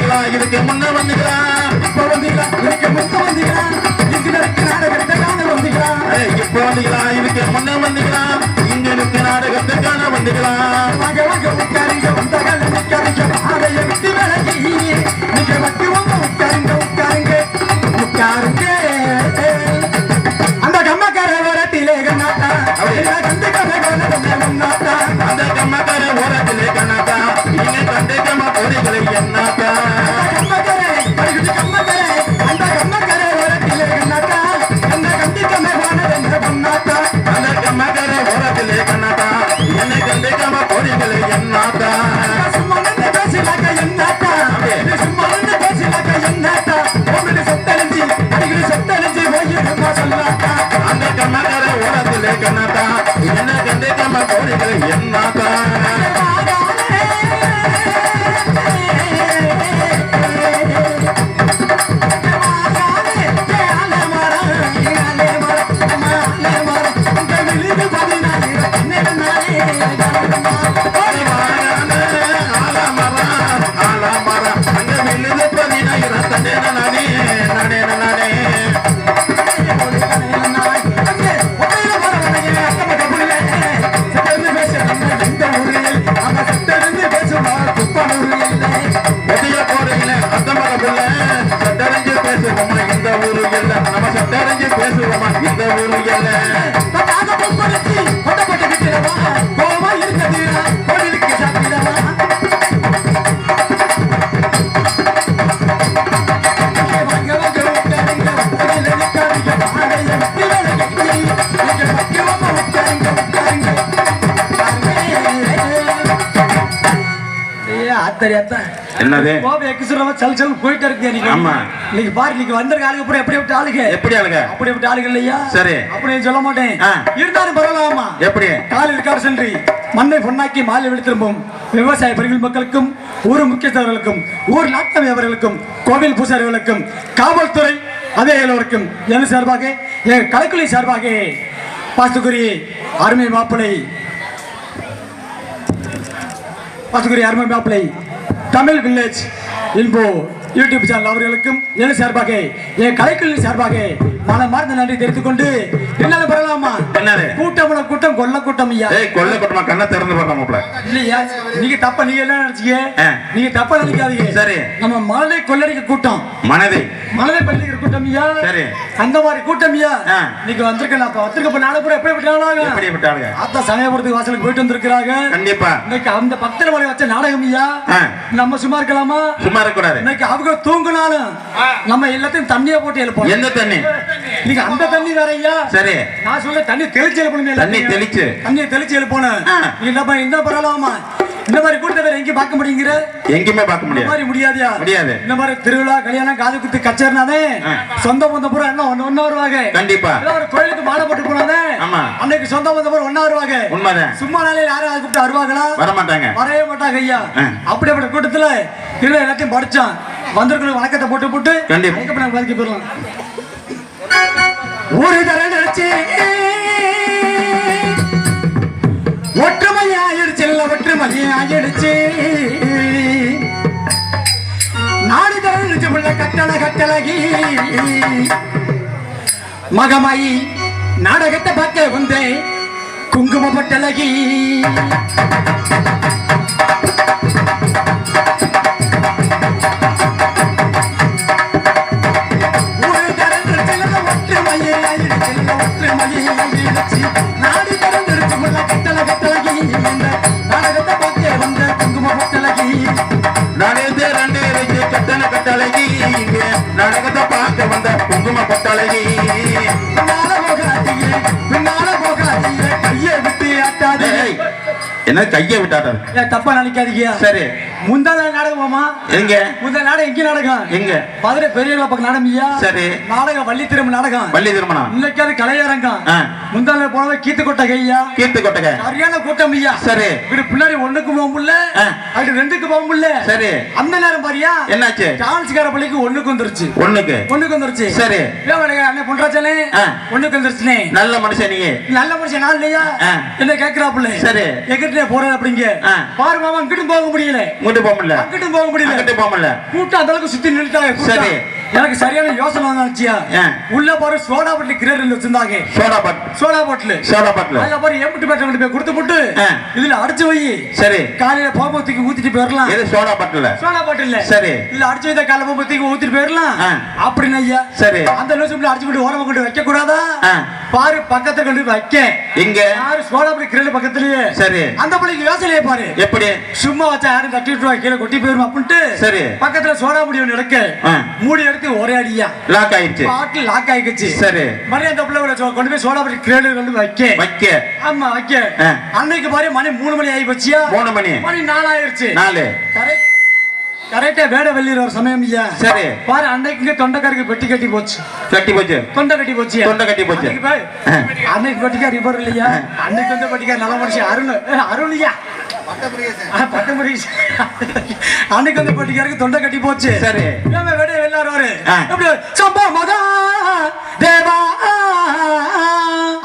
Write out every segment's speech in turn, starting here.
வந்தீங்களா இதுக்கு முன்ன வந்தீங்களா இப்ப வந்தீங்களா இதுக்கு முன்ன வந்தீங்களா இங்கு நடக்க நாடகத்தை காண வந்தீங்களா இப்ப வந்தீங்களா இதுக்கு முன்ன வந்தீங்களா இங்க இருக்க நாடகத்துக்கான வந்தீங்களா வாங்க வாங்க என்னது? போயிட்டு இருக்கு நீங்க. ஆமா. நீங்க பாரு நீங்க வந்திருக்க ஆளுங்க அப்புறம் எப்படி விட்டு ஆளுங்க? எப்படி ஆளுங்க? அப்படி விட்டு ஆளுங்க இல்லையா? சரி. அப்படின்னு சொல்ல மாட்டேன். இருந்தாலும் பரவாயில்லாமா எப்படி? காலில் கார் சென்று மண்ணை பொன்னாக்கி மாலை விழுத்திருப்போம் விவசாய பெருவில் மக்களுக்கும் ஊர் முக்கியஸ்தவர்களுக்கும் ஊர் நாட்டமை அவர்களுக்கும் கோவில் பூசாரிகளுக்கும் காவல்துறை அதே எல்லோருக்கும் என் சார்பாக என் கலைக்குழி சார்பாக பாஸ்துக்குரிய அருமை மாப்பிளை பாஸ்துக்குரிய அருமை மாப்பிளை Tamil village info YouTube channel அவர்களுக்கும் என் சார்பாக என் கலைக்குழி சார்பாக மனமார்ந்த நன்றி தெரிவித்துக் கொண்டு என்னால பரவாயில்லாமா கூட்டம் கூட்டம் கொல்ல கூட்டம் ஐயா. கொல்ல கொட்டமா கண்ணை திறந்து மாப்ள இல்லையா? நீங்க தப்ப நீங்க என்ன நினைச்சீங்க. நீங்க தப்பா நினைக்காதீங்க. சரி. நம்ம மலை கொள்ளடிக்க கூட்டம். மனதை. மலை பள்ளிக்கிற கூட்டம் ஐயா. சரி. அந்த மாதிரி கூட்டம் ஐயா. நீங்க வந்திருக்கேன் அப்ப வந்திருக்க நாளை பூரா எப்படி விட்டாங்க எப்படி விட்டாளுங்க ஆத்தா சமயபுரத்துக்கு வாசலுக்கு போயிட்டு வந்திருக்கிறாங்க. கண்டிப்பா. இன்னைக்கு அந்த பக்தர் வச்ச நாடகம் ஐயா. நம்ம சும்மா இருக்கலாமா? சும்மா இருக்க கூடாது இன்னைக்கு அவங்க தூங்குனாலும் நம்ம எல்லாத்தையும் தண்ணியா போட்டு எழுப்போம். எந்த தண்ணி? நீங்க அந்த தண்ணி வேற ஐயா. சரி. நான் சொல்ல தண்ணி தெளிச்சு எழுப்பணும் தண்ணி தெளிச்சு. தண்ணியை தெளிச்சு எழுப்பணும். ஆ. இந்த பரவாயில்லாமா? இந்த மாதிரி கூட்டத்தை வேற எங்கேயும் பார்க்க முடியுங்கிற? எங்கேயுமே பார்க்க இந்த முடியாது. மாதிரி முடியாதியா? முடியாது. இந்த மாதிரி திருவிழா கல்யாணம் காது குத்து கச்சேரினாதே. சொந்த பந்த பூரா என்ன ஒண்ணு ஒண்ணா வருவாங்க? கண்டிப்பா. ஒரு கோயிலுக்கு மாலை போட்டு போனாதே ஆமா. அன்னைக்கு சொந்த பந்த பூரா ஒண்ணா வருவாங்க. உண்மைதான். சும்மா நாளே யாரும் அதை கூப்பிட்டு வருவாங்களா? வர மாட்டாங்க வரவே மாட்டாங்க ஐயா. ஆ. அப்படிப்பட்ட கூட்டத்துல திருவிழா எல்லாத்தையும் படிச்சான். வந்திருக்கிற வணக்கத்தை போட்டு போட்டு கண்டிப்பா. நம்ம வதக்கி போயிடலாம் ஒரு தர நினைச்சு ஒற்றுமையாயிடுச்சு இல்ல ஒற்றுமையாயிடுச்சு. நாடு தர நினைச்சு உள்ள கட்டளை கட்டளகி. மகமாயி நாடகத்தை பார்க்க வந்தேன். குங்குமப்பட்டழகி நடகத்தை பார்க்க வந்த குங்கும பொட்டழகி என்ன கையை விட்டாட்ட தப்பா நினைக்காதீங்க. சரி. முந்தா நாள் நாடகமாமா எங்க? முந்தா நாடகம் எங்க நாடகம்? எங்க? மதுரை பெரிய பக்கம் நாடகம்யா சரி. நாடகம் வள்ளி திரும்ப நாடகம். வள்ளி திருமணம். இன்னைக்கு அது கலையரங்கம். ஆ. முந்தா நாள் போனது கீத்து கொட்டை கையா கீர்த்து கொட்டக சரியான கூட்டம் ஐயா. சரி. இப்படி பின்னாடி ஒண்ணுக்கு போக முடியல. அப்படி ரெண்டுக்கு போக முடியல. சரி. அந்த நேரம் பாரியா? என்னாச்சு? டான்ஸ்கார பள்ளிக்கு ஒண்ணுக்கு வந்துருச்சு. ஒண்ணுக்கு. ஒண்ணுக்கு வந்துருச்சு. சரி. அண்ணன் பொன்ராஜனே. ஒண்ணுக்கு வந்துருச்சுனே நல்ல மனுஷன் நீங்க. நல்ல மனுஷன் நான் இல்லையா. என்ன கேக்குறாப்புல சரி. எங்கிட்ட போறது அப்படிங்க. பாரு மாமா அங்கிட்டும் போக முடியல. இங்கிட்டு போக முடியல. அங்கிட்டும் போக முடியல. அங்கிட்டு போக முடியல. கூட்டம் அந்த அளவுக்கு சுத்தி. சரி. எனக்கு சரியான யோசனை வந்துச்சியா. உள்ள பாரு சோடா பாட்டில் வச்சிருந்தாங்க. Soda but soda bottle. Soda பட்ல அதுல பாரு எம்பிட்டு பேட்டை கொண்டு போய் கொடுத்து போட்டு. இதுல அடிச்சு வை. சரி. காலையில போகும்போதுக்கு ஊத்திட்டு போயிடலாம் எது சோடா பாட்டில் சரி. இல்ல அடிச்சு வைத்த காலை போகும்போதுக்கு ஊத்திட்டு போயிடலாம். அப்படின்னு ஐயா. சரி. அந்த லூசுல அடிச்சு கொண்டு ஓரமா கொண்டு வைக்க கூடாதா. பாரு பக்கத்துல கொண்டு வைக்க. எங்க? யாரு சோடா பாட்டில் கிரேடு பக்கத்துலயே? சரி. அந்த பிள்ளைக்கு யோசனையை பாரு. எப்படி? சும்மா வச்சா யாரும் தட்டி விட்டுருவா கீழே கொட்டி போயிரும் அப்படின்ட்டு சரி. பக்கத்துல சோடா முடி எடுக்க ஆ. மூடி எடுத்து ஒரே அடியா. லாக் ஆயிடுச்சு. பாட்டில் லாக் ஆயிடுச்சு சரி. மணி அந்த பிள்ளை கொண்டு போய் சோடா பாட்டில் கிரேடு கொண்டு வைக்க. வைக்க. ஆமா வைக்க. அன்னைக்கு பாரு மணி மூணு மணி ஆகி போச்சியா? மூணு மணி. மணி நாலாயிருச்சு. நாலு. கரெக்ட் கரெக்டா வேட வெள்ளியில் ஒரு சமயம் இல்லையா? சரி. பாரு அன்னைக்கு தொண்டைக்காருக்கு பெட்டி கட்டி போச்சு. கட்டி போச்சு. தொண்டை கட்டி போச்சு. தொண்டை கட்டி போச்சு. அன்னைக்கு பெட்டிக்கார் இவர் இல்லையா? அன்னைக்கு வந்து பெட்டிக்கார் நல்ல மனுஷன் அருண். அருண் ஐயா. அன்னைக்கு வந்து பெட்டிக்காருக்கு தொண்டை கட்டி போச்சு. சரி. வேட. எப்படி? சம்பா மகா தேவா.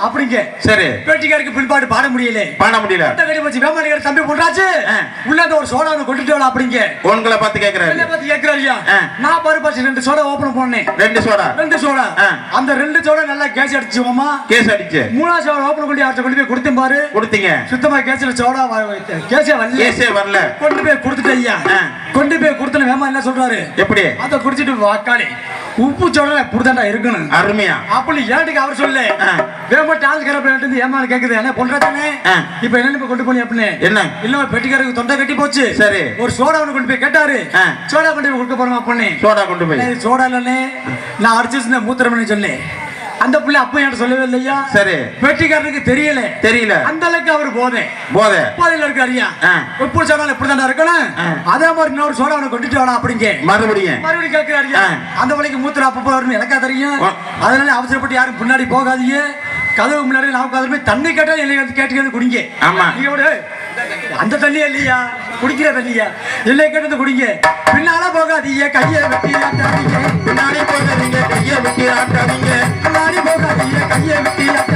அப்படிங்க. சரி. பெட்டிக்காருக்கு பின்பாடு பாட முடியல. பண்ண முடியல. போச்சு வேமாளிகார் தம்பி பொன்றாச்சு ஆ. உள்ள அந்த ஒரு சோடா ஒன்று கொண்டுட்டு அப்படிங்க. உங்களை பார்த்து கேக்குறாரு. என்ன பத்தி கேக்குறாரியா ஆ. நான் பாரு பாச்சு ரெண்டு சோடா ஓபன் பண்ணேன் ரெண்டு சோடா. ரெண்டு சோடா. அந்த ரெண்டு சோடா நல்லா கேஸ் அடிச்சுவோமா கேஸ் அடிச்சு. மூணாவது சோடா ஓபன் பண்ணி அவர்கிட்ட கொண்டு போய் கொடுத்தேன் பாரு. கொடுத்தீங்க. சுத்தமா கேஸ்ல சோடா கேஸே வரல. கேஸே வரல. கொண்டு போய் கொடுத்துட்டு ஐயா. கொண்டு போய் கொடுத்தன வேமா என்ன சொல்றாரு? எப்படி? அதை குடிச்சிட்டு வாக்காளி உப்பு சோடா இப்படிதான்டா இருக்கணும். அருமையா. அப்படி ஏட்டுக்கு அவர் சொல்லு? ஆ. வேமா டான்ஸ் கரப்பிட்டு ஏமாறு கேக்குது. என்ன பொண்றாதானே ஆ. இப்ப என்ன இப்ப கொண்டு போனி அப்படின்னு? என்ன? இல்ல பெட்டிக்காரருக்கு தொண்டை கட்டி போச்சு. சரி. ஒரு சோடா ஒன்று கொண்டு போய் கேட்டாரு. சோடா கொண்டு போய் கொடுக்க போறோமா பொண்ணு சோடா கொண்டு போய். சோடா இல்லனே நான் அடிச்சு மூத்திரமணி சொல்லு அந்த பிள்ளை அப்ப என்கிட்ட சொல்லவே இல்லையா? சரி. பெட்டிக்காரருக்கு தெரியல. தெரியல. அந்த அளவுக்கு அவர் போதே. போத. போதையில இருக்காருயா. உப்பு சோடா இப்படிதான் இருக்கணும். அதே மாதிரி இன்னொரு சோடா ஒன்று கொண்டுட்டு வாடா அப்படிங்க. மறுபடியும். மறுபடியும் கேட்கிறாரியா. அந்த பிள்ளைக்கு மூத்திரம் அப்பப்போ வரும் எனக்கா தெரியும். அதனால அவசரப்பட்டு யாரும் பின்னாடி போகாதீங்க. கதவு முன்னாடி அது போய் தண்ணி கேட்டா இல்லை கேட்டுக்கிறது குடிங்க. ஆமா. நீங்க. அந்த தண்ணியா இல்லையா? குடிக்கிற தண்ணியா? இல்லை கேட்டது குடிங்க. பின்னால போகாதீங்க. கையை வெட்டி ஆட்டாதீங்க. பின்னாடி போகாதீங்க. கையை விட்டு ஆட்டாதீங்க. பின்னாடி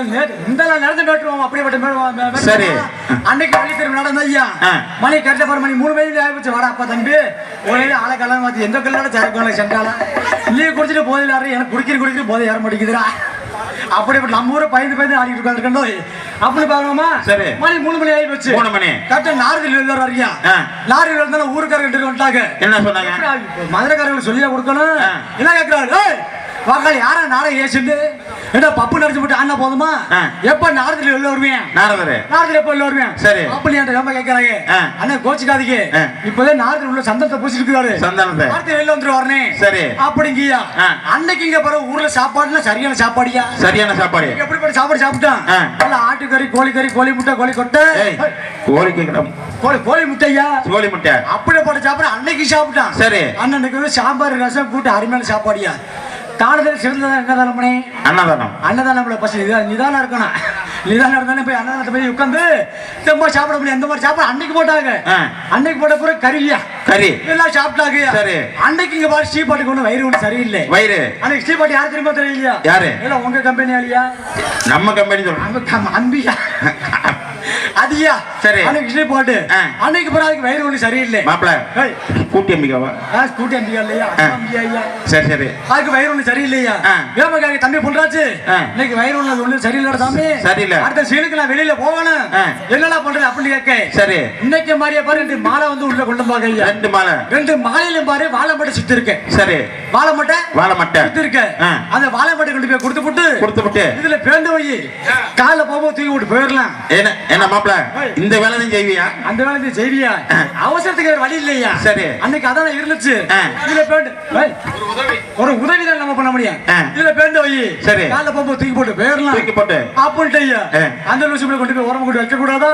இந்த நடந்து வேட்டுவோம் அப்படிப்பட்ட சரி. அன்னைக்கு திரும்ப நடந்த ஐயா. மணி கரெக்டா பாரு மணி மூணு மணி ஆயிடுச்சு வாடா அப்பா தம்பி. ஒரே ஆளை கல்யாணம் மாத்தி எந்த கல்யாணம் சரக்கு சென்றால லீவ் குடிச்சிட்டு போதையில யாரும் எனக்கு குடிக்கிற குடிக்கிற போதை யார மாட்டேங்குதுடா. அப்படிப்பட்ட நம்ம ஊரை பயந்து பயந்து ஆடிட்டு உட்காந்துருக்கோ அப்படி பாக்கணுமா சரி. மணி மூணு மணி ஆகி போச்சு. மூணு மணி. கரெக்டா லாரியில் எழுதுறாரு ஐயா ஆ. லாரியில் இருந்தாலும் ஊருக்காரங்க கிட்ட வந்துட்டாங்க. என்ன சொன்னாங்க? மதுரைக்காரங்களுக்கு சொல்லியா கொடுக்கணும். என்ன கேட்கிறாரு ஏய் வாக்காளி யாரா? நாடகம் ஏசுண்டு ஏடா பப்பு நடிச்சு போட்டு ஆனா போதுமா. எப்ப நாடகத்துல வெளில வருவேன் நாரதரு. நாடகத்துல எப்ப வெளில வருவேன் சரி. அப்ப நீ ரொம்ப கேட்கறாங்க. அண்ணா கோச்சுக்காதீங்க. இப்பதான் நாடகத்துல உள்ள சந்தனத்தை பூசிட்டு இருக்காரு. சந்தானத்தை. நாடகத்துல வெளில வந்துட்டு வரனே சரி. அப்படிங்கய்யா. அன்னைக்கு இங்க பாரு ஊர்ல சாப்பாடுலாம் சரியான சாப்பாடியா? சரியான சாப்பாடு. எப்படிப்பட்ட சாப்பாடு சாப்பிட்டான். நல்ல ஆட்டுக்கறி கோழிக்கறி கோழி முட்டை கோழி கொட்டை. கோழி கேட்கலாம் கோழி கோழி முட்டையா? கோழி முட்டை. அப்படிப்பட்ட சாப்பாடு அன்னைக்கு சாப்பிட்டான். சரி. அண்ணனுக்கு சாம்பார் ரசம் கூட்டு அருமையான சாப்பாடியா? தானத்தில் சிறந்தது என்னதானே அன்னதானம். அன்னதானம் பசி. நிதானம் இருக்கணும். நிதானம் இருந்தாலும் போய் அன்னதானத்தை போய் உட்காந்து ரொம்ப சாப்பிட முடியும். அந்த மாதிரி சாப்பிட? அன்னைக்கு போட்டாங்க. அன்னைக்கு போட்ட பிறகு கறியா கறி. எல்லாம் சாப்பிட்டாங்க. சரி. அன்னைக்கு இங்க பாரு ஸ்ரீபாட்டுக்கு ஒண்ணு வயிறு ஒண்ணு சரியில்லை. வயிறு. அன்னைக்கு ஸ்ரீபாட்டி யார் தெரியுமா தெரியலையா? யாரு? இல்ல உங்க கம்பெனி ஆளியா? நம்ம கம்பெனி கம்- அம்பியா அதியா சரி. அன்னைக்கு ஆ. அன்னைக்கு பிறகு அதுக்கு வயிறு ஒண்ணு சரியில்லை. மாப்பிள கூட்டி அம்பிக்காவா? ஆ, ஸ்கூட்டி அம்பியா இல்லையா ஐயா. சரி சரி. அதுக்கு வயிறு ஒண்ணு சரியில்லையா. வேமக்காக தம்பி பொன்றாச்சு. இன்னைக்கு வயிறு ஒண்ணு ஒண்ணு சரியில்லை சாமி. சரியில்லை. அடுத்த சீனுக்கு நான் வெளியில போகணும். என்னடா பண்றது அப்படின்னு கேட்க. சரி. இன்னைக்கு மாதிரியே பாரு ரெண்டு மாலை வந்து உள்ள கொண்டு போக ஐயா. ரெண்டு மாலை. ரெண்டு மாலையிலும் பாரு வாழை மட்டை சுத்தி இருக்கு. சரி. வாழை மட்டை வாழை மட்டை சுத்தி இருக்கு. ஆ. அந்த வாழை மட்டை கொண்டு போய் கொடுத்து விட்டு கொடுத்து விட்டு. இதுல பேண்டு வை. காலைல போகும்போது தூக்கி விட்டு போயிடலாம். என்ன என்ன மாப்பிள. இந்த வேலை தான் செய்வியா? அந்த வேலை நீ செய்வியா? அவசரத்துக்கு வேற வழி இல்லையா? சரி. அன்னைக்கு அதான் இருந்துச்சு. இதுல பேண்டு. ஒரு உதவி தான் நம்ம பண்ண முடியும். இதுல பேண்டு வை. சரி. காலைல போகும்போது தூக்கி போட்டு போயிடலாம் தூக்கி போட்டு. அப்படின்ட்டு ஐயா. அந்த லூசுக்குள்ள கொண்டு போய் உரம் கொண்டு வைக்க கூடாதா.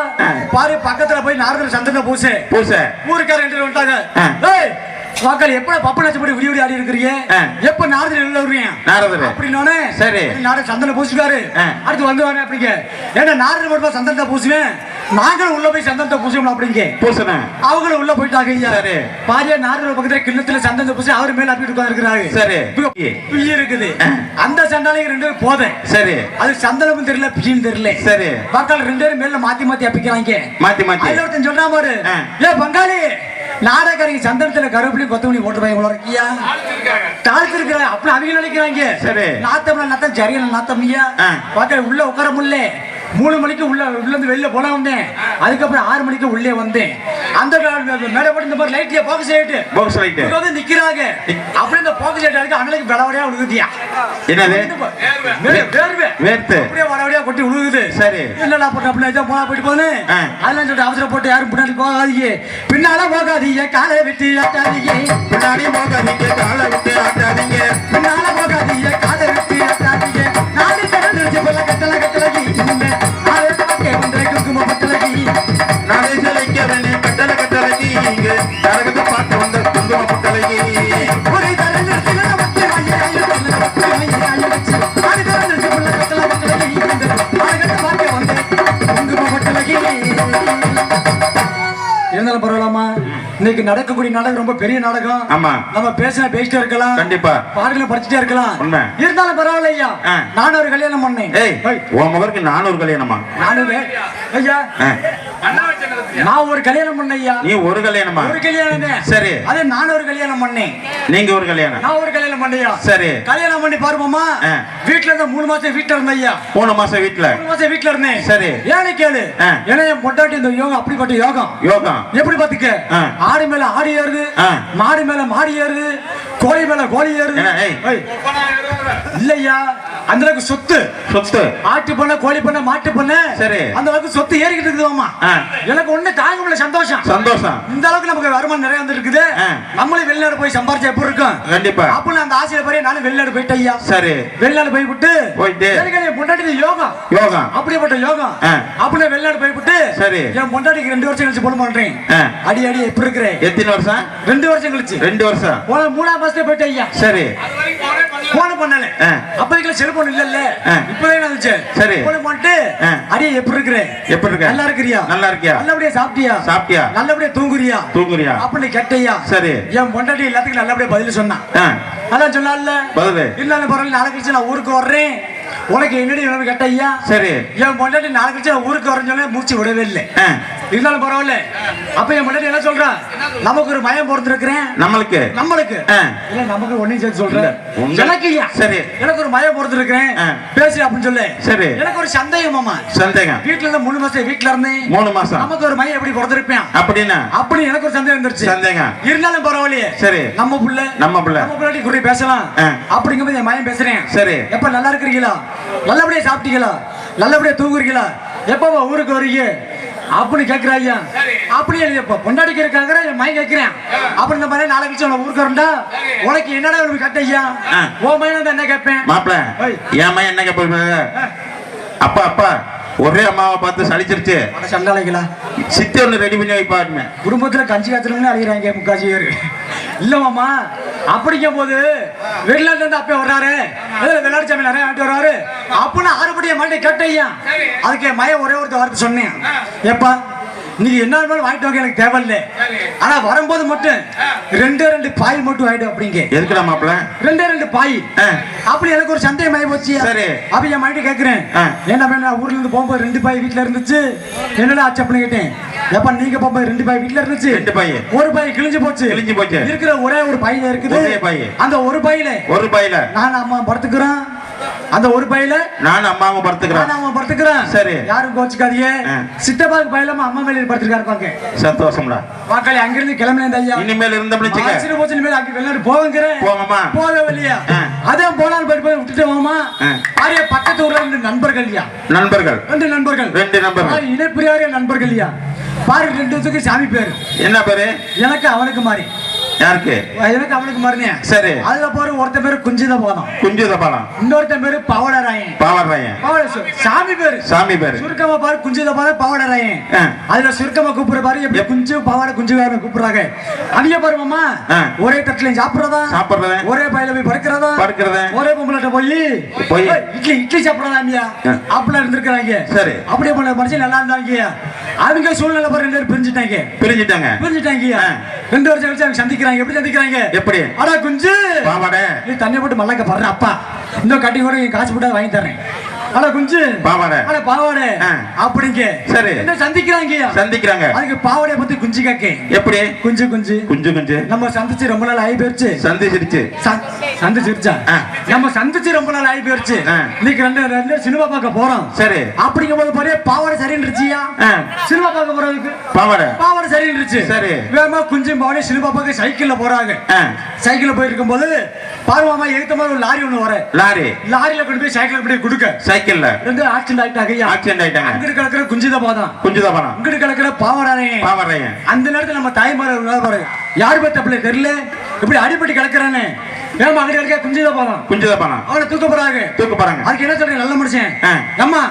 பாரு பக்கத்துல போய் நாரதர் சந்தன பூசு. பூச. ஊருக்காரங்க வந்துட்டாங்க. வாக்கள் எப்ப பப்பு நச்சு போட்டு விடி விடி ஆடி இருக்கிறீங்க. எப்ப நாரதர் உள்ள வருவீங்க? நாரதர். அப்படின்னோனே சரி. நாரதர் சந்தன பூசிக்காரு. அடுத்து வந்து வரேன் அப்படிங்க. ஏன்னா நாரதர் மட்டும் சந்தனத்தை பூசுவேன். நாங்களும் உள்ள போய் சந்தனத்தை பூசுவோம் அப்படிங்க. பூசன அவங்களும் உள்ள போயிட்டாங்க ஐயா. சரி. பாரியா நாரதர் பக்கத்துல கிண்ணத்துல சந்தனத்தை பூசி அவர் மேல அப்படி உட்கார்ந்து சரி. பிய் இருக்குது. அந்த சண்டாலையும் ரெண்டு பேரும் போதேன் சரி. அது சந்தனமும் தெரியல பியும் தெரியல. சரி. மக்கள் ரெண்டு பேரும் மேல மாத்தி மாத்தி அப்பிக்கிறாங்க. மாத்தி மாத்தி. அதுல ஒருத்தன் சொல்றா பாரு. ஏ பங்காளி நாடகரிங்க சந்தனத்துல கருவேப்பிலையும் கொத்தமல்லி போட்டு போய் இவ்வளவு இருக்கியா? தாழ்த்து இருக்கிற அப்படி அவங்க நினைக்கிறாங்க. சரி. நாத்தம்ல நாத்தம் சரியான நாத்தம் ஐயா. மக்கள் உள்ள உட்கார முடியல. மூணு மணிக்கு உள்ள உள்ள இருந்து வெளியில போல வந்தேன் அதுக்கப்புறம் ஆறு மணிக்கு உள்ளே வந்தேன். அந்த மேடை போட்டு இந்த மாதிரி லைட்ல போக்கஸ் ஆயிட்டு பாக்ஸ் லைட் வந்து நிக்கிறாங்க. அப்படி இந்த போக்கஸ் ஆயிட்டு இருக்கு அண்ணனுக்கு விளவடையா விழுகுதியா என்னது? வே- வேர்வை. வேர்த்து. அப்படியே வடவடியா கொட்டி விழுகுது சரி. என்னடா பண்ண அப்படின்னா இதான் போனா போயிட்டு ஆ. அதெல்லாம் சொல்லிட்டு அவசரப்பட்டு யாரும் பின்னாடி போகாதீங்க. பின்னால போகாதீங்க காலை விட்டு ஆட்டாதீங்க. பின்னாடி போகாதீங்க காலை விட்டு ஆட்டாதீங்க. பின்னால போகாதீங்க நாடகத்தை பார்க்க வந்த குங்கும பட்டளகி இருந்தாலும் பரவாயில்லாமா இன்னைக்கு நடக்கக்கூடிய நாடகம் ரொம்ப பெரிய நாடகம். ஆமா. நம்ம பேசினா பேசிட்டே இருக்கலாம். கண்டிப்பா. பாடல படிச்சுட்டே இருக்கலாம். உண்மை. இருந்தாலும் பரவாயில்ல ஐயா. நான் ஒரு கல்யாணம் பண்ணேன். ஏய் உன் மகருக்கு நானூறு கல்யாணமா? நானும். வே- ஐயா நான் ஒரு கல்யாணம் பண்ணேன் ஐயா நீ ஒரு கல்யாணமா? ஒரு கல்யாணம். சரி. அதே நான் ஒரு கல்யாணம் பண்ணேன். நீங்க ஒரு கல்யாணம். நான் ஒரு கல்யாணம் பண்ணையா சரி. கல்யாணம் பண்ணி பாருமாமா ஆ. வீட்டுல இருந்த மூணு மாசம் வீட்டுல இருந்தேன் ஐயா மூணு மாசம் வீட்டுல மூணு மாசம் வீட்டுல இருந்தேன். சரி. ஏழை கேளு. ஏன்னா என் பொட்டாட்டி இந்த யோகம் அப்படிப்பட்ட யோகம். யோகம். எப்படி பாத்துக்க. ஆடு மேல ஆடு ஏறுது. மாடு மேல மாடு ஏறுது. கோழி மேல கோழி ஏறுது. இல்லையா அந்த அளவுக்கு சொத்து. சொத்து. ஆட்டு பண்ண கோழி பண்ண மாட்டு பண்ண. சரி. அந்த அளவுக்கு சொத்து ஏறிக்கிட்டு இருக்குதுமா. எனக்கு ஒண்ணு தாங்க முடியல சந்தோஷம். சந்தோஷம். இந்த அளவுக்கு நமக்கு வருமானம் நிறைய வந்து இருக்குது. நம்மளும் வெளிநாடு போய் சம்பாரிச்சா எப்படி இருக்கும்? கண்டிப்பா. அப்ப நான் அந்த ஆசையில போய் நானும் வெளிநாடு போயிட்டேன் ஐயா. சரி. வெளிநாடு போய் விட்டு போயிட்டு. எனக்கு என் பொண்டாட்டிக்கு யோகம். யோகம் அப்படிப்பட்ட யோகம். ஆ. அப்படியே வெளிநாடு போய் விட்டு சரி. என் பொண்டாட்டிக்கு ரெண்டு வருஷம் கழிச்சு பண்றேன். ஆ. அடி அடி எப்படி இருக்கிறேன். எத்தனை வருஷம்? ரெண்டு வருஷம் கழிச்சு. ரெண்டு வருஷம். மூணாம் மாசத்துல போயிட்டேன் ஐயா. சரி. போன பண்ணல. ஆ. அப்போதைக்கு செல்போன் இல்லல்ல. ஆ. இப்பவே வந்துச்சு சரி. போன பண்ணிட்டு. அடியே எப்படி இருக்கிற? எப்படி இருக்க? நல்லா இருக்கிறியா? நல்லா இருக்கியா? நல்லபடியா சாப்பிட்டியா? சாப்பிட்டியா? நல்லபடியா தூங்குறியா? தூங்குறியா? அப்படி கேட்டையா? சரி. என் பொண்டாட்டி எல்லாத்துக்கும் நல்லபடியா பதில் சொன்னான் அதான் சொன்னால பதிலு. இருந்தாலும் பரவாயில்ல நாளை கழிச்சு நான் ஊருக்கு வர்றேன். உனக்கு என்னடி வேணும்னு கேட்டையா? சரி. என் பொண்டாட்டி நாளை கழிச்சு நான் ஊருக்கு வரேன்னு சொன்னா மூச்சு விடவே இல்லை. இருந்தாலும் பரவாயில்ல. அப்ப என் பொண்டாட்டி என்ன சொல்றா? நமக்கு ஒரு மயம் பிறந்திருக்கிறேன் நம்மளுக்கு. நம்மளுக்கு. இல்ல நமக்கு ஒன்னையும் சேர்த்து சொல்றேன் எனக்கு சரி. எனக்கு ஒரு மயம் பிறந்திருக்கிறேன் ஆ. பேசி அப்படின்னு சொல்லு. சரி. எனக்கு ஒரு சந்தேகம் மாமா. சந்தேகம். வீட்டுல இருந்து மூணு மாசம் வீட்டுல இருந்தேன். மூணு மாசம். நமக்கு ஒரு மயம் எப்படி பிறந்திருப்பேன் அப்படின்னா? அப்படி எனக்கு ஒரு சந்தேகம் வந்துருச்சு. சந்தேகம். இருந்தாலும் பரவாயில்லையே. சரி. நம்ம புள்ள. நம்ம பிள்ளை. நம்ம பிள்ளாட்டி கூட பேசலாம். அப்படிங்கும்போது என் மயம் பேசுறேன். சரி. எப்ப நல்லா இருக்கிறீங்களா? நல்லபடியா சாப்பிட்டீங்களா? நல்லபடியா தூங்குறீங்களா? எப்ப ஊருக்கு வரீங்க அப்படின்னு கேக்குறாங்க அப்படி எப்ப பொண்டாடிக்கு இருக்காங்க என் மயம் கேட்கிறேன் அப்படி இந்த மாதிரி நாளை கழிச்சு உனக்கு ஊருக்கு உனக்கு என்னடா உனக்கு கேட்டையா ஆ. உன் மயம் வந்து என்ன கேட்பேன்? மாப்பிள ஏய். என் மையன் என்ன கேட்பாங்க அப்பா அப்பா. ஒரே அம்மாவை பார்த்து சலிச்சிருச்சு. அட சண்டாளைகளா? சித்தி ஒண்ணு ரெடி பண்ணி வைப்பாருமே குடும்பத்துல கஞ்சி காய்ச்சலும்னு அழிகிறாங்க முக்காசி பேரு. இல்ல மாமா அப்படிங்கும் போது வெளிநாட்டுல இருந்து அப்பே வர்றாரு. ஏதோ விளையாட்டு சாமி நிறைய ஆட்டி வர்றாரு அப்படின்னு ஆறுபடிய மாட்டே கேட்டையா அதுக்கு மய ஒரே ஒருத்தர் வார்த்தை சொன்னேன். எப்பா நீங்க என்ன வேணாலும் வாங்கிட்டு வாங்க எனக்கு தேவையில்லை. ஆனா வரும்போது மட்டும் ரெண்டே ரெண்டு பாய் மட்டும் வாங்கிட்டு அப்படிங்க எதுக்குடா மாப்பிள்ள ரெண்டே ரெண்டு பாய் ஆ. அப்படி எனக்கு ஒரு சந்தேகம் ஆகி போச்சு. சரி. அப்ப என் மைண்ட் கேக்குறேன். ஆ. என்ன வேணும் ஊர்ல இருந்து போகும்போது ரெண்டு பாய் வீட்ல இருந்துச்சு? என்னடா ஆச்சு அப்படின்னு கேட்டேன். எப்ப நீங்க போகும்போது ரெண்டு பாய் வீட்ல இருந்துச்சு? ரெண்டு பாய். ஒரு பாய் கிழிஞ்சு போச்சு. கிழிஞ்சு போச்சு. இருக்கிற ஒரே ஒரு பையில இருக்குது. ஒரே பாய். அந்த ஒரு பையில ஒரு பையில. நான் அம்மா படுத்துக்கிறோம் அந்த ஒரு பையில நான் அம்மாவும் படுத்துக்கிறேன். நான் அம்மா படுத்துக்கிறேன். சரி. யாரும் கோச்சுக்காதீங்க. சித்தப்பாக்கு பையில அம்மா மேல படுத்துருக்காரு பாக்க. சந்தோஷம்டா. வாக்காளி அங்கிருந்து கிளம்பினேன் ஐயா. இனிமேல் இருந்தோம்னு வச்சுக்க ஆசிரியர் போச்சு இனிமேல் அங்க வெளிநாடு போவங்கிறேன் போங்கம்மா போக இல்லையா ஆ. அதே போய் போய் விட்டுட்டு போமா ஆ. பாரிய பக்கத்து ஊர்ல ரெண்டு நண்பர்கள் இல்லையா நண்பர்கள். ரெண்டு நண்பர்கள். ரெண்டு நண்பர்கள். பாரு, இணைப்பிரியாரிய நண்பர்கள் இல்லையா பாரு ரெண்டு சாமி பேரு. என்ன பேரு? எனக்கு அவனுக்கு மாறி. யாருக்கு? எனக்கு அவனுக்கு மாறினே சரி. அதுல பாரு ஒருத்தன் பேரு குஞ்சித போதும் குஞ்சு தப்பாலாம் இன்னொருத்தன் பேரு பவடராயன் பாவர்றாயன் பவட சு- சாமி பேரு. சாமி பேரு. சுருக்கமா பாரு குஞ்சித பாரு பவடராயன். அதுல சுருக்கமா கூப்பிடுற பாரு எப்படி குஞ்சு பவாட குஞ்சு வேற கூப்பிடுறாங்க. அவங்க பாரு மாமா ஆ. ஒரே தட்டுல சாப்பிடுறதா? சாப்பிடுறத? ஒரே பையில போய் படுக்கிறதா? படுக்கிறத? ஒரே பொம்பளை போய் போய். இட்லி இட்லி சாப்பிடறாங்க ஆ. அப்படிலாம் இருந்திருக்கிறாங்க. சரி. அப்படியே பண்ண மனுஷன் நல்லா இருந்தாங்க. அவங்க சூழ்நிலை பாரு ரெண்டு பேரும் பிரிஞ்சுட்டாங்க. பிரிஞ்சிட்டாங்க. பிரிஞ்சுட்டாங்க. ரெண்டு வருஷம் கழிச்சு அவங்க சந்திக்கிறாங்க எப்படி சந்திக்கிறாங்க எப்படி? அடா குஞ்சு! நீ தண்ணி போட்டு மல்லக்க படுற அப்பா. இன்னும் கட்டி கூட காசு போட்டா வாங்கி தரேன். அட குஞ்சு. பாவாடை. அட பாவாடை. அப்படிங்க. சரி. என்ன சந்திக்கிறாங்க? சந்திக்கிறாங்க. அதுக்கு பாவாடைய பத்தி குஞ்சு கேக்க எப்படி? குஞ்சு குஞ்சு. குஞ்சு குஞ்சு. நம்ம சந்திச்சு ரொம்ப நாள் ஆகி போயிருச்சு. சந்திச்சிருச்சு. சந்- சந்திச்சிருச்சா. நம்ம சந்திச்சு ரொம்ப நாள் ஆகி போயிருச்சு. இன்னைக்கு ரெண்டு ரெண்டு சினிமா பார்க்க போறோம். சரி. அப்படிங்கும் போது பாரு பாவாடை சரின்றுச்சியா. சினிமா பார்க்க போறதுக்கு பாவாட. பாவாடை சரின்றுச்சு சரி. வேகமா குஞ்சு பாவாடை சினிமா பார்க்க சைக்கிள்ல போறாங்க. சைக்கிள்ல போயிருக்கும் போது பாருவாமா எதுத்த மாதிரி ஒரு லாரி ஒண்ணு வர லாரி. லாரியில கொண்டு போய் சைக்கிள் கொண்டு போய் கொடுக்க. சைக்கிள்ல ரெண்டு ஆக்சிடென்ட் ஆயிட்டாங்க ஐயா? ஆக்சிடென்ட் ஆயிட்டாங்க. அங்கிட்டு கிடக்குற குஞ்சித பாதம் குஞ்சு தப்பாலாம் இங்கிட்டு கிடக்குற பாவாடை பாவர்றையன் அந்த நேரத்துல நம்ம தாய்மார பாருங்க யார் பத்த பிள்ளை தெரியல. இப்படி அடிபட்டு கிடக்குறானே ஏமா அங்கிட்டு கிடக்க குஞ்சித பாதம் குஞ்சு தப்பாலாம் அவனை தூக்க போறாங்க. தூக்கு போறாங்க. அதுக்கு என்ன சொல்றீங்க நல்ல மனுஷன்? ஆ. அம்மா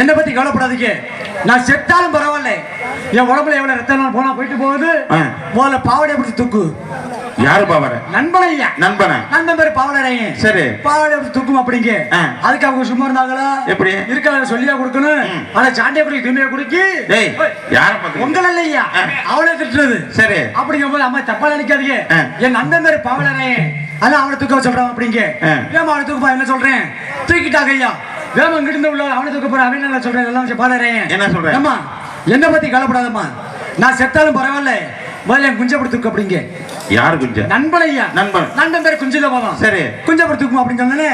என்னை பத்தி கவலைப்படாதீங்க. நான் செத்தாலும் பரவாயில்ல. என் உடம்புல எவ்வளவு ரத்தம் போனா போயிட்டு போகுது. முதல்ல பாவடை பிடிச்சி தூக்கு? யாரு பாவாட? நண்பன் நண்பன? நண்பன் பேரு பாவடையன் சரி. பாவடை பிடிச்சி தூக்கும் அப்படிங்க. அதுக்கு அவங்க சும்மா இருந்தாங்களா? எப்படி? இருக்காங்க சொல்லியா கொடுக்கணும். ஆனா சாண்டியா குடி துணியை குடிக்கி. யார பாத்து உங்கள் இல்லையா. அவளை திட்டுறது. சரி. அப்படிங்கும் போது அம்மா தப்பா நினைக்காதீங்க. என் அண்ணன் பேரு பாவலரையன் அதான் அவனை தூக்க சொல்றான் அப்படிங்க. ஏமா அவனை தூக்க என்ன சொல்றேன்? தூக்கிட்டாங்க ஐயா. வேமா இங்கிருந்து உள்ள அவனை தூக்க போற அவன் என்ன சொல்றேன்? எல்லாம் பாலரையன் என்ன சொல்ற? ஏமா என்ன பத்தி கவலைப்படாதம்மா. நான் செத்தாலும் பரவாயில்ல. முதல்ல குஞ்சப்படி தூக்கு அப்படிங்க யாரு குஞ்ச? நண்பன் ஐயா. நண்பன். நண்பன் பேர் குஞ்சில போதும் சரி. குஞ்சப்படி தூக்குமா அப்படின்னு சொன்னே.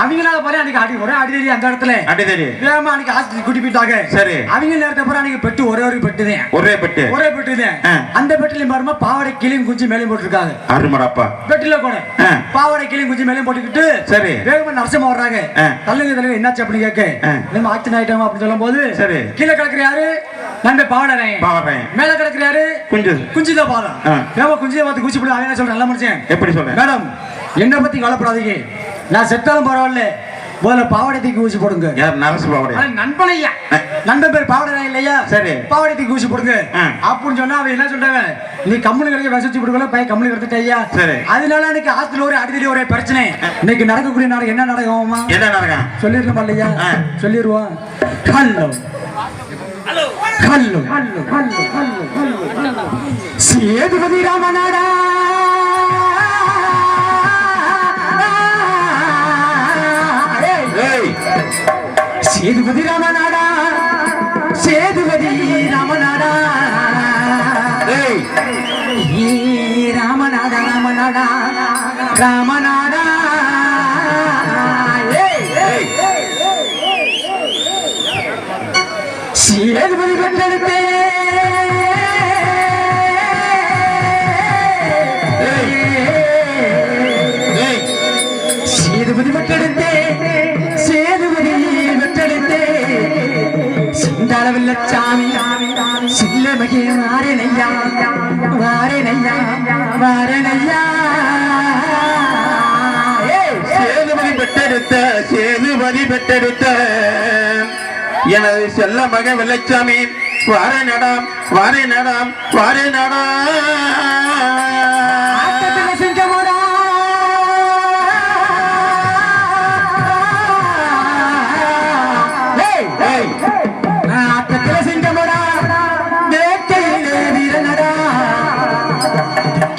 அவங்களால பாரு அன்னைக்கு அடி ஒரே அடி தெரியும் அந்த இடத்துல. அடி தெரி வேகமா அன்னைக்கு ஆஸ்பத்திரி கூட்டி போயிட்டாங்க. சரி. அவங்க நேரத்தை பூரா அன்னைக்கு பெட்டு ஒரே ஒரு பெட்டுதான் ஒரே பெட்டு. ஒரே பெட்டுதான் ஆ. அந்த பெட்டில பாருமா பாவாடை கிளியும் குஞ்சு மேலே போட்டிருக்காங்க. அருமடாப்பா பெட்டில கூட. பாவாடை கிளியும் குஞ்சு மேலே போட்டுக்கிட்டு சரி. வேகமா நரசமா வர்றாங்க. தள்ளுங்க தள்ளுங்க என்னாச்சு அப்படின்னு கேட்க. நம்ம ஆக்சிடென்ட் ஆயிட்டோம் அப்படின்னு சொல்லும் போது சரி. கீழே கிடக்குற யாரு? நண்பே பாவாடை பாவர்றையன் மேல கிடக்குற யாரு? குஞ்சு குஞ்சிதா பாதம். ஏமா குஞ்சிதை பார்த்து குச்சி போட்டு அவன் சொல்றேன். நல்ல மனுஷன் எப்படி சொல்றேன்? மேடம் என்னை பத்தி கவலைப்படாதீங்க. நான் செத்தாலும் பரவாயில்ல. முதல்ல பாவாடை தூக்கி ஊசி போடுங்க. யார் நரசு பாவடைய ஆனா நண்பன் ஐயா. நண்பன் பேர் பாவடை இல்லையா? சரி. பாவடை தூக்கி ஊசி போடுங்க. அப்படின்னு சொன்னா அவன் என்ன சொல்றாங்க? நீ கம்முனு கிடைக்க வசதி கொடுக்கல பையன் கம்முனு கிடத்துட்ட ஐயா. சரி. அதனால இன்னைக்கு ஆஸ்திரேலியா ஒரு அடிதடி ஒரே பிரச்சனை. இன்னைக்கு நடக்கக்கூடிய நாடகம் என்ன நாடகமா என்ன நடக்கும் சொல்லிடலாமா இல்லையா. சொல்லிடுவோம். Hello hello hello hello hello Sethupathi ராமநாடா ஏய் ஏய் சேதுபதி ராமநாடா சேதுபதி சேதுபதி பெற்றெடுத்தே ஏய் சேதுபதி பெற்றெடுத்தே சேதுபதி பெற்றெடுத்தே சிந்தாளவில்ல சாமி சில்லமகே வாரனையா வாரனையா வாரனையா சேதுபதி பெற்றெடுத்த சேதுபதி பெற்றெடுத்த. எனது செல்ல மக வெள்ளச்சாமி வாரே நடாம் வாரே நடாம் வாரே நடாம்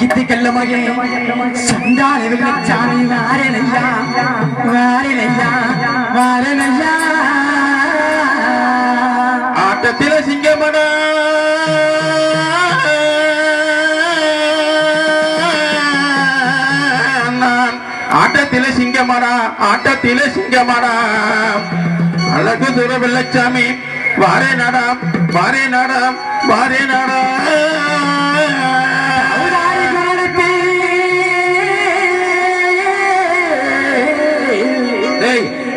கித்துக்கல்ல மகன் சந்தான வெள்ளச்சாமி வாரேனையா வாரேனையா வாரேனையா ஆட்டத்தில சிங்கமனா. ஆட்டத்தில சிங்கமடா ஆட்டத்தில சிங்கமடா அழகு துர வெள்ளச்சாமி வாரே நடாம் வாரே நடாம் வாரே நடாம்.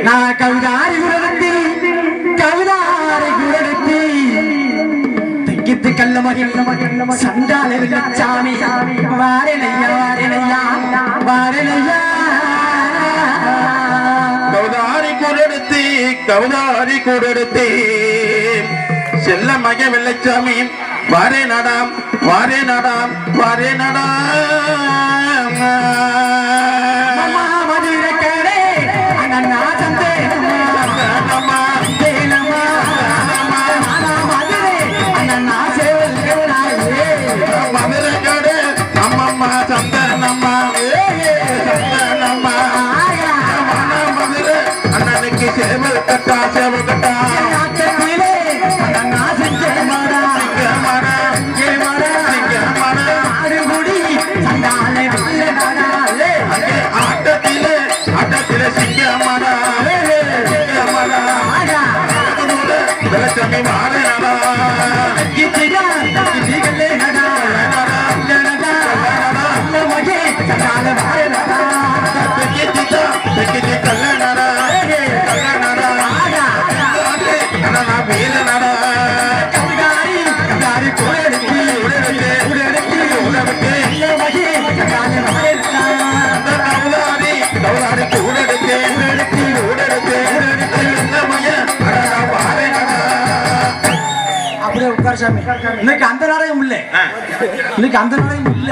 நான் கவிதா தெங்கித்து கல்ல சாமி வாரனையா வாரனையா வாரனையா கௌதாரி கூடெடுத்து கௌதாரி கூடெடுத்து. செல்ல மக வெள்ளச்சாமி வாரே நடாம் வாரே நடாம் வாரே நடாம். I never. சாமி. இன்னைக்கு அந்த நாடகம் இல்ல. இன்னைக்கு அந்த நாடகம் இல்ல.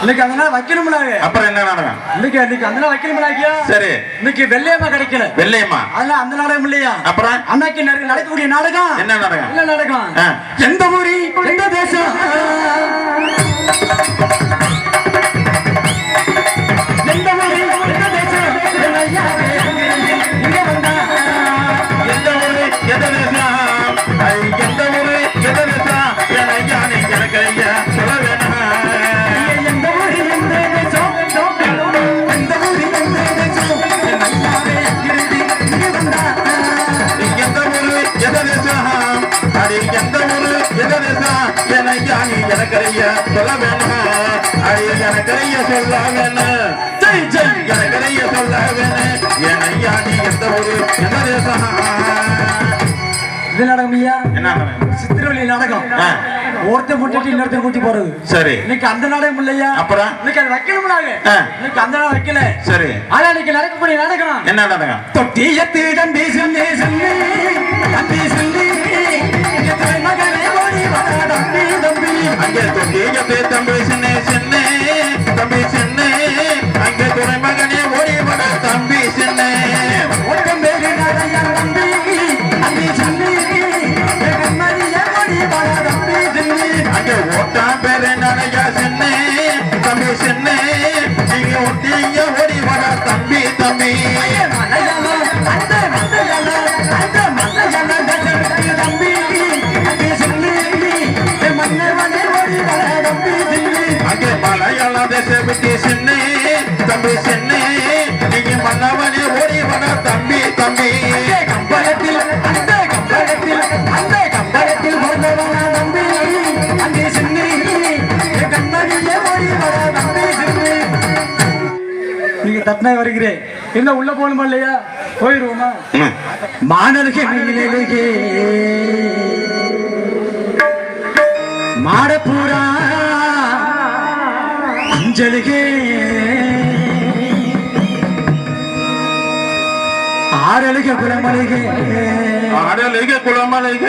இன்னைக்கு அந்த நாள் வைக்கணும்ல. அப்புறம் என்ன நாடகம்? இன்னைக்கு இன்னைக்கு அந்த நாள் வைக்கணும்லாக்கியா சரி. இன்னைக்கு வெள்ளையம்மா கிடைக்கல. வெள்ளையம்மா. அதெல்லாம் அந்த நாடகம் இல்லையா? அப்புறம்? அன்னைக்கு நட- நடக்கக்கூடிய நாடகம்? என்ன நாடகம்? என்ன நாடகம். எந்த ஊரி எந்த தேசம்? நீ எனக்கு ஐயா சொல்ல வேணாம் அடி எனக்கு ஐயா சொல்ல வேணாம் ஜெய் ஜெய். எனக்கு ஐயா சொல்ல வேணாம் என் ஐயா நீ எந்த ஊரு? எந்த தேசம்? இது நாடகம். ஐயா என்ன? சித்திரவழி இன்னொருத்தர் கூட்டி போறது. சரி. இன்னைக்கு அந்த நாடகம் இல்லையா? அப்புறம்? இன்னைக்கு அது. இன்னைக்கு அந்த நாள் வைக்கல. சரி. ஆனா இன்னைக்கு நடக்கக்கூடிய நாடகம். என்ன நாடகம்? தொட்டியத்து தம்பி சொல்லி சொல்லி தம்பி சொல்லி அங்கே தொங்கி தொட்டியத்தை தம்பி சின்ன சின்ன தம்பி சின்ன. அங்கே துறை மகனே விட்டு சின்ன தம்பி சின்ன நீங்க மன்னவனே ஓடி வர தம்பி தம்பி. அந்த கம்பளத்தில் அந்த கம்பளத்தில் அந்த கம்பளத்தில் பிறந்தவனா தம்பி. அங்கே சின்னி என் கண்மணியே ஓடி வர தம்பி சின்னி. நீங்க தத்னா வருகிறேன். என்ன உள்ள போகணுமா இல்லையா? போயிருவோமா. மாணவர்களே மாடப்பூரா அஞ்சலுகே ஆடலுகே குலமலுகே ஆடலுக குளமலுக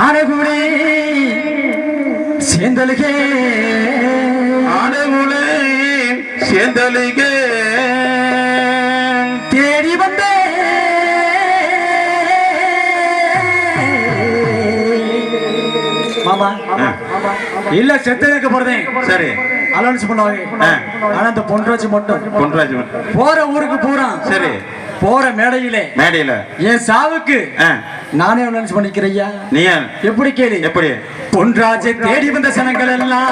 ஆடகுடி சேந்தலுகே ஆடகுலே சேந்தலுக இல்ல செத்து வைக்க போறதேன் சரி. அலௌன்ஸ் பண்ணுவாங்க. ஆனா அந்த பொன்ராஜ் மட்டும். பொன்ராஜ் போற ஊருக்கு பூரா சரி. போற மேடையிலே. மேடையில. என் சாவுக்கு நானே அலௌன்ஸ் பண்ணிக்கிறையா நீயா எப்படி கேளு? எப்படி? பொன்ராஜை தேடி வந்த சனங்கள் எல்லாம்.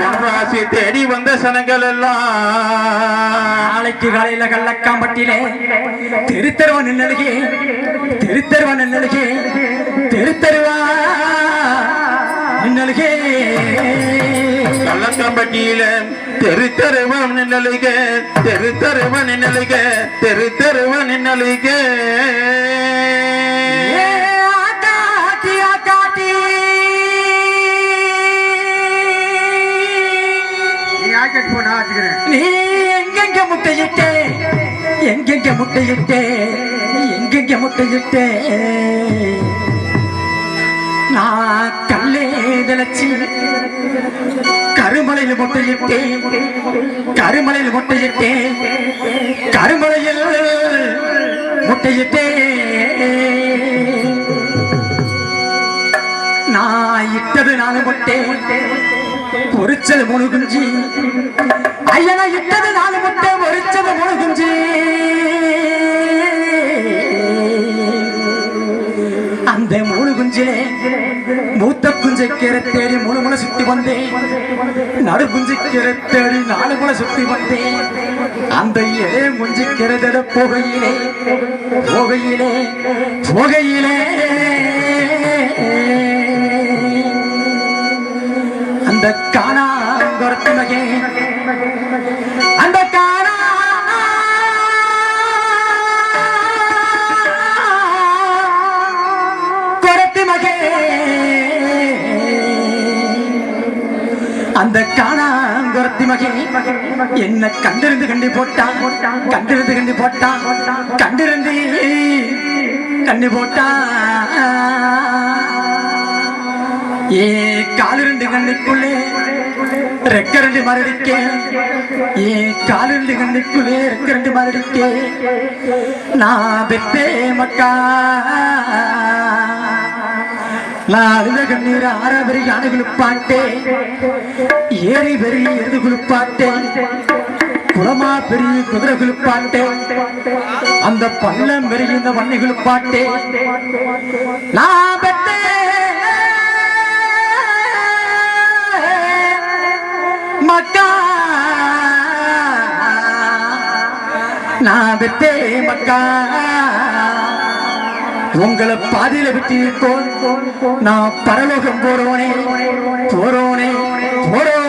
பொன்ராசி தேடி வந்த சனங்கள் எல்லாம். நாளைக்கு காலையில கள்ளக்காம்பட்டியிலே திருத்தருவா நின்னழுகே. திருத்தருவா நின்னழுகே கள்ளக்கம்பட்டியில தெரு தெருவன் நின்னலிக தெரு தெருவன் நின்னலிக தெரு தெருவன் நின்னலிக ஏ ஆகாட்டி ஆகாட்டி நீ ஆக்கெட் போனா வச்சுக்கிறேன் நீ எங்கெங்க முட்டையிட்டே எங்கெங்க முட்டையிட்டே எங்கெங்க முட்டையிட்டே. நான் கல்லேதலச்சி கருமலையில் முட்டையிட்டேன். கருமலையில் முட்டையிட்டேன். கருமலையில் முட்டையிட்டேன். நான் இட்டது நாலு முட்டை. பொரிச்சது மூணு குஞ்சு. ஐயனா இட்டது நாலு முட்டை. நடு குஞ்சு கீரை கூட நாலு சுத்தி வந்தேன். அந்த இளைய குஞ்சு கீரை புகையிலே புகையிலே. காணாங்கொரத்தி மகே. என்ன கண்டிருந்து கண்டி போட்டான் கண்டிருந்து கண்டி போட்டான் கண்டிருந்து கண்டி போட்டான் ஏ காலிருந்து ரெண்டு கண்ணுக்குள்ளே ரெக்க ரெண்டு மரடிக்கே ஏ காலிருந்து ரெண்டு கண்ணுக்குள்ளே ரெக்க ரெண்டு மரடிக்கே நான் பெத்தே மக்கா. நான் அழுத கண்ணீர் ஆற பெரிய யானை குளிப்பாட்டே ஏறி பெரிய எருது குளிப்பாட்டேன் குளமா பெரிய குதிரை குளிப்பாட்டே அந்த பள்ளம் பெரிய இந்த வண்ணி குளிப்பாட்டே நான் பெத்தே மக்கா நான் பெத்தே மக்கா. உங்களை பாதியில விட்டு நான் பரலோகம் போறோனே போறோனே போறோனே.